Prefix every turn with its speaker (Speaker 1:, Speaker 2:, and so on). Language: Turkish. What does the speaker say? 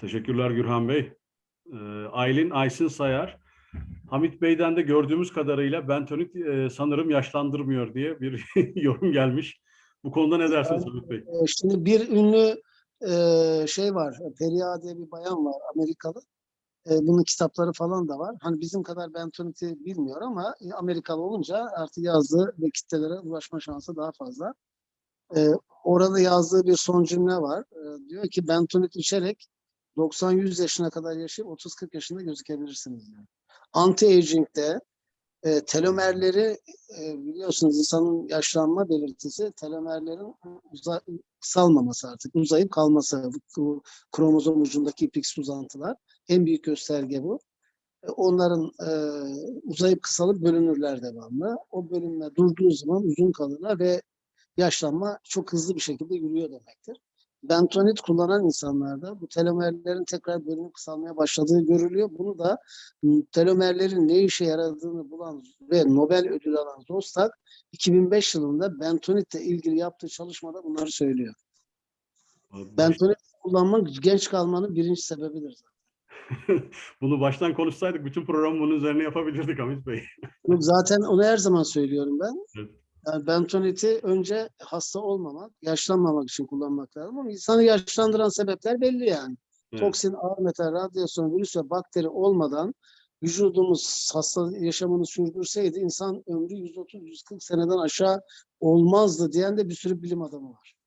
Speaker 1: Teşekkürler Gürhan Bey. Ee, Aylin Aysin Sayar. Hamit Bey'den de gördüğümüz kadarıyla bentonit e, sanırım yaşlandırmıyor diye bir yorum gelmiş. Bu konuda ne dersiniz Hamit Bey?
Speaker 2: E, Şimdi bir ünlü e, şey var, Periha diye bir bayan var Amerikalı. E, bunun kitapları falan da var. Hani bizim kadar bentoniti bilmiyor ama e, Amerikalı olunca artık yazdığı ve kitlelere ulaşma şansı daha fazla. E, orada yazdığı bir son cümle var. Diyor ki bentonit içerek 90-100 yaşına kadar yaşayıp 30-40 yaşında gözükebilirsiniz diyor. Anti-aging'de e, telomerleri e, biliyorsunuz insanın yaşlanma belirtisi telomerlerin uza, kısalmaması artık uzayıp kalması bu kromozom ucundaki ipix uzantılar en büyük gösterge bu. E, Onların e, uzayıp kısalıp bölünürler devamlı. O bölünme durduğu zaman uzun kalırlar ve yaşlanma çok hızlı bir şekilde yürüyor demektir. Bentonit kullanan insanlarda bu telomerlerin tekrar bölünüp kısalmaya başladığı görülüyor. Bunu da m, telomerlerin ne işe yaradığını bulan ve Nobel ödülü alan Zostak 2005 yılında bentonitle ilgili yaptığı çalışmada bunları söylüyor. Bentonit kullanmak genç kalmanın birinci sebebidir. zaten.
Speaker 1: Bunu baştan konuşsaydık bütün programı bunun üzerine yapabilirdik Hamit Bey.
Speaker 2: Zaten onu her zaman söylüyorum ben.
Speaker 1: Evet.
Speaker 2: Yani bentoniti önce hasta olmamak, yaşlanmamak için kullanmak lazım ama insanı yaşlandıran sebepler belli yani.
Speaker 1: Evet.
Speaker 2: Toksin, ağır metal, radyasyon, virüs ve bakteri olmadan vücudumuz hasta yaşamını sürdürseydi insan ömrü 130-140 seneden aşağı olmazdı diyen de bir sürü bilim adamı var.